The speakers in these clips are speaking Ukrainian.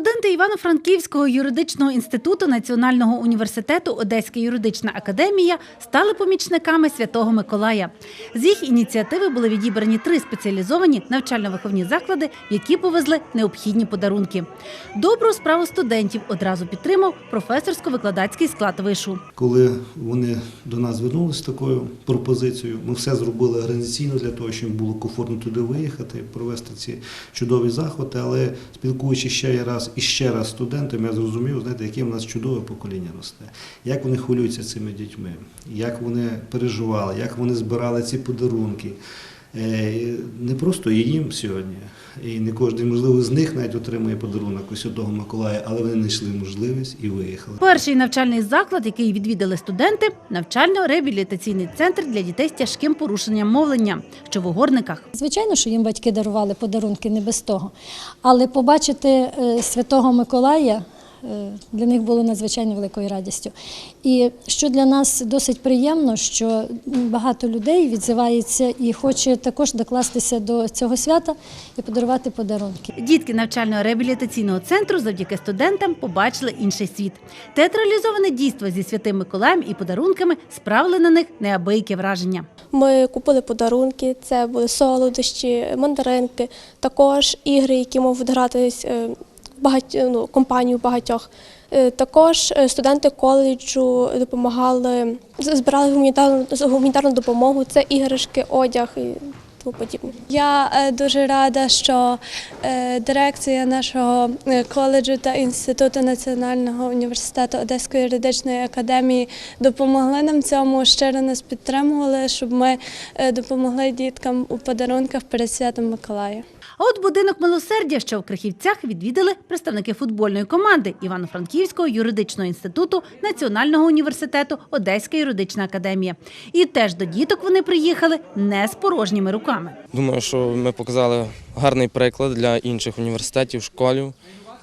Студенти Івано-Франківського юридичного інституту Національного університету Одеська юридична академія стали помічниками Святого Миколая. З їх ініціативи були відібрані три спеціалізовані навчально-виховні заклади, які повезли необхідні подарунки. Добру справу студентів одразу підтримав професорсько-викладацький склад вишу. Коли вони до нас звернулися з такою пропозицією, ми все зробили організаційно для того, щоб було комфортно туди виїхати, провести ці чудові заходи. Але спілкуючись ще раз і ще раз студентами, я зрозумів, знаєте, яке в нас чудове покоління росте, як вони хвилюються цими дітьми, як вони переживали, як вони збирали ці подарунки. Е, Не просто і їм сьогодні, і не кожен, можливо, з них навіть отримує подарунок у Святого Миколая, але вони знайшли можливість і виїхали. Перший навчальний заклад, який відвідали студенти, навчально-реабілітаційний центр для дітей з тяжким порушенням мовлення, що в угорниках. Звичайно, що їм батьки дарували подарунки не без того. Але побачити е, Святого Миколая для них було надзвичайно великою радістю. І що для нас досить приємно, що багато людей відзивається і хоче також докластися до цього свята і подарувати подарунки. Дітки навчально-реабілітаційного центру завдяки студентам побачили інший світ. Театралізоване дійство зі святим Миколаєм і подарунками справили на них неабияке враження. Ми купили подарунки, це були солодощі, мандаринки, також ігри, які можуть гратись е, багать, ну, компанію багатьох. Е, Також е, студенти коледжу допомагали, збирали гуманітарну, гуманітарну допомогу, це іграшки, одяг і тому подібне. Я е, дуже рада, що дирекція нашого коледжу та інституту національного університету Одеської юридичної академії допомогли нам цьому, щиро нас підтримували, щоб ми допомогли діткам у подарунках перед святом Миколая. А от будинок милосердя, що в Крихівцях відвідали представники футбольної команди Івано-Франківського юридичного інституту Національного університету Одеська юридична академія. І теж до діток вони приїхали не з порожніми руками. Думаю, що ми показали гарний приклад для інших університетів, школів,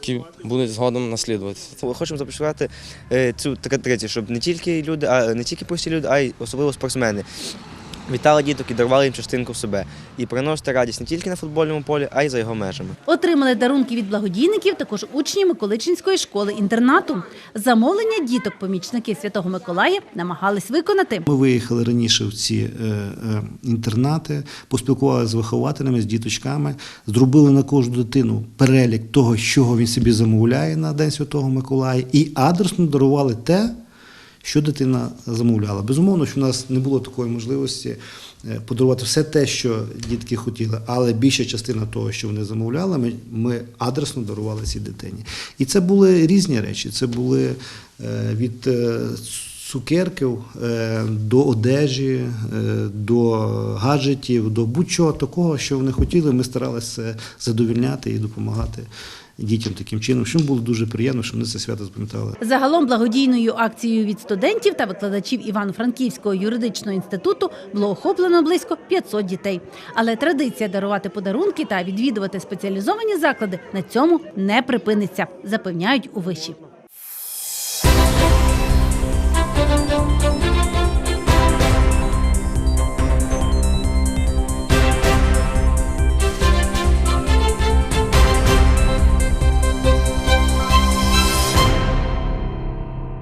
які будуть згодом наслідувати. Хочемо започаткувати е, цю традицію, щоб не тільки люди, а не тільки прості люди, а й особливо спортсмени. Вітали діток і дарували їм частинку себе. І приносити радість не тільки на футбольному полі, а й за його межами. Отримали дарунки від благодійників також учні Миколичинської школи-інтернату. Замовлення діток помічники Святого Миколая намагались виконати. Ми виїхали раніше в ці е, е, інтернати, поспілкувалися з вихователями, з діточками, зробили на кожну дитину перелік того, що він собі замовляє на День Святого Миколая, і адресно дарували те, що дитина замовляла. Безумовно, що в нас не було такої можливості е, подарувати все те, що дітки хотіли, але більша частина того, що вони замовляли, ми, ми адресно дарували цій дитині. І це були різні речі. Це були е, від е, цукерків до одежі, до гаджетів, до будь-чого такого, що вони хотіли. Ми старалися задовільняти і допомагати дітям таким чином. Що було дуже приємно, що вони це свято запам'ятали. Загалом благодійною акцією від студентів та викладачів Івано-Франківського юридичного інституту було охоплено близько 500 дітей. Але традиція дарувати подарунки та відвідувати спеціалізовані заклади на цьому не припиниться, запевняють у виші.